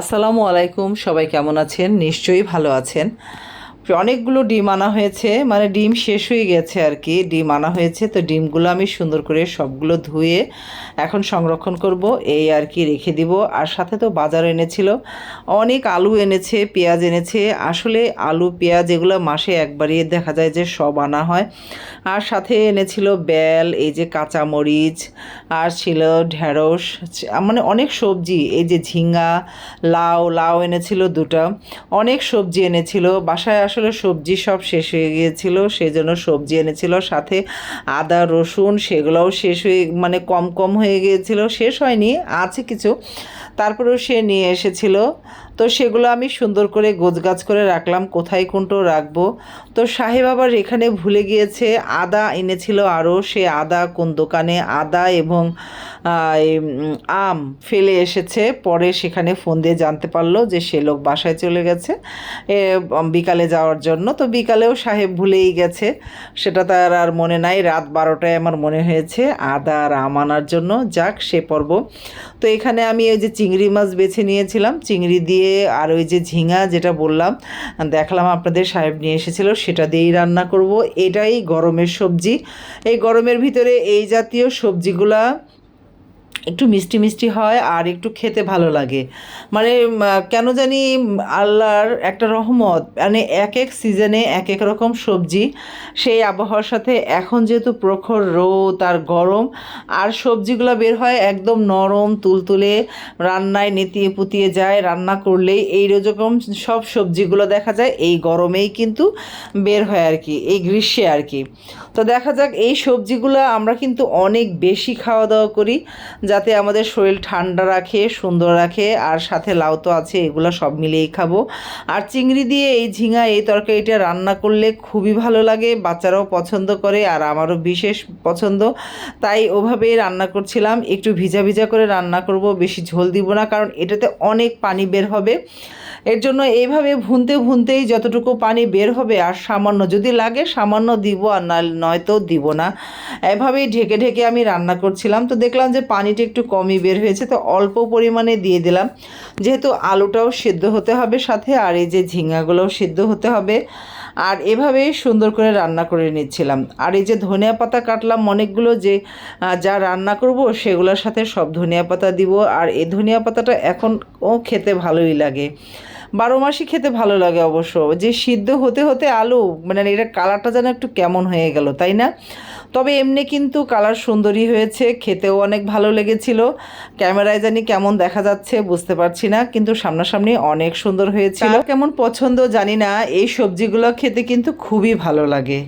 আসসালামু আলাইকুম সবাই কেমন আছেন? নিশ্চয়ই ভালো আছেন। অনেকগুলো ডিম আনা হয়েছে মানে ডিম শেষ হয়ে গেছে আর কি। ডিম আনা হয়েছে, তো ডিমগুলো আমি সুন্দর করে সবগুলো ধুয়ে এখন সংরক্ষণ করব, এই আর কি রেখে দিব। আর সাথে তো বাজার এনেছিল, অনেক আলু এনেছে, পেঁয়াজ এনেছে। আসলে আলু, পেঁয়াজ এগুলো মাসে একবারই দেখা যায় যে সব আনা হয়। আর সাথে এনেছিল বেল, এই যে কাঁচামরিচ, আর ছিল ঢেঁড়স মানে অনেক সবজি, এই যে ঝিঙ্গা লাউ লাউ এনেছিল দুটো। অনেক সবজি এনেছিল, বাসায় আসলে সবজি সব শেষ হয়ে গিয়েছিল সেই জন্য সবজি এনেছিল, সাথে আদা, রসুন, সেগুলোও শেষ হয়ে মানে কম কম হয়ে গিয়েছিল, শেষ হয়নি, আছে কিছু। তারপরেও সে নিয়ে এসেছিল। তো সেগুলো আমি সুন্দর করে গোছগাছ করে রাখলাম, কোথায় কোনটো রাখব। তো সাহেব আবার এখানে ভুলে গিয়েছে, আদা এনেছিল আরও, সে আদা কোন দোকানে, আদা এবং আম ফেলে এসেছে, পরে সেখানে ফোন দিয়ে জানতে পারল যে সে লোক বাসায় চলে গেছে বিকালে যাওয়ার জন্য। তো বিকালেও সাহেব ভুলেই গেছে, সেটা তার আর মনে নাই, রাত বারোটায় আমার মনে হয়েছে, আদা আর আম আনার জন্য, যাক সে পর্ব। তো এখানে আমি ওই যে চিংড়ি মাছ বেছে নিয়েছিলাম, চিংড়ি দিয়ে আর ওই যে ঝিঙা যেটা বললাম, দেখলাম আপনাদের সাহেব নিয়ে এসেছিল, সেটা দিয়েই রান্না করব। এটাই গরমের সবজি। এই গরমের ভিতরে এই জাতীয় সবজিগুলা একটু মিষ্টি মিষ্টি হয় আর একটু খেতে ভালো লাগে। মানে কেন জানি আল্লাহর একটা রহমত মানে এক এক সিজনে এক এক রকম সবজি। সেই আবহাওয়ার সাথে এখন যেহেতু প্রখর রোদ আর গরম, আর সবজিগুলো বের হয় একদম নরম, তুলতুলে, রান্নায় নেতিয়ে পুতিয়ে যায়, রান্না করলেই এই রকম সব সবজিগুলো দেখা যায়, এই গরমেই কিন্তু বের হয় আর কি, এই গ্রীষ্মে আর কি। তো দেখা যাক, এই সবজিগুলো আমরা কিন্তু অনেক বেশি খাওয়া দাওয়া করি যাতে আমাদের শরীর ঠান্ডা রাখে, সুন্দর রাখে, আর সাথে লাউ তো আছে, এগুলো সব মিলিয়েই খাব। আর চিংড়ি দিয়ে এই ঝিঙা, এই তরকারিটা রান্না করলে খুবই ভালো লাগে, বাচ্চারাও পছন্দ করে, আর আমারও বিশেষ পছন্দ। তাই ওভাবেই রান্না করছিলাম, একটু ভিজা ভিজা করে রান্না করব, বেশি ঝোল দিব না, কারণ এটাতে অনেক পানি বের হবে। এর জন্য এইভাবে ভুনতে ভুনতেই যতটুকু পানি বের হবে, আর সামান্য যদি লাগে, সামান্য দিব, আর নয়তো দিব না। এভাবেই ঢেকে ঢেকে আমি রান্না করছিলাম। তো দেখলাম যে পানিটা একটু কমই বের হয়েছে, তো অল্প পরিমাণে দিয়ে দিলাম। যেহেতু আলুটাও সেদ্ধ হতে হবে সাথে, আর এই যে ঝিঙ্গাগুলোও সেদ্ধ হতে হবে। আর এভাবেই সুন্দর করে রান্না করে নিচ্ছিলাম। আর এই যে ধনিয়া পাতা কাটলাম অনেকগুলো যে যা রান্না করব সেগুলোর সাথে সব ধনিয়া পাতা দিব। আর এই ধনিয়া পাতাটা এখন ও খেতে ভালোই লাগে। বারো মাসই খেতে ভালো লাগে অবশ্য। যে সিদ্ধ হতে হতে আলু মানে এটা কালারটা যেন একটু কেমন হয়ে গেল, তাই না? তবে এমনি কিন্তু কালার সুন্দরী হয়েছে খেতেও অনেক ভালো লেগেছিল। ক্যামেরায় জানি কেমন দেখা যাচ্ছে বুঝতে পারছি না কিন্তু সামনাসামনি অনেক সুন্দর হয়েছিল। কেমন পছন্দ জানি না এই সবজিগুলো খেতে কিন্তু খুবই ভালো লাগে।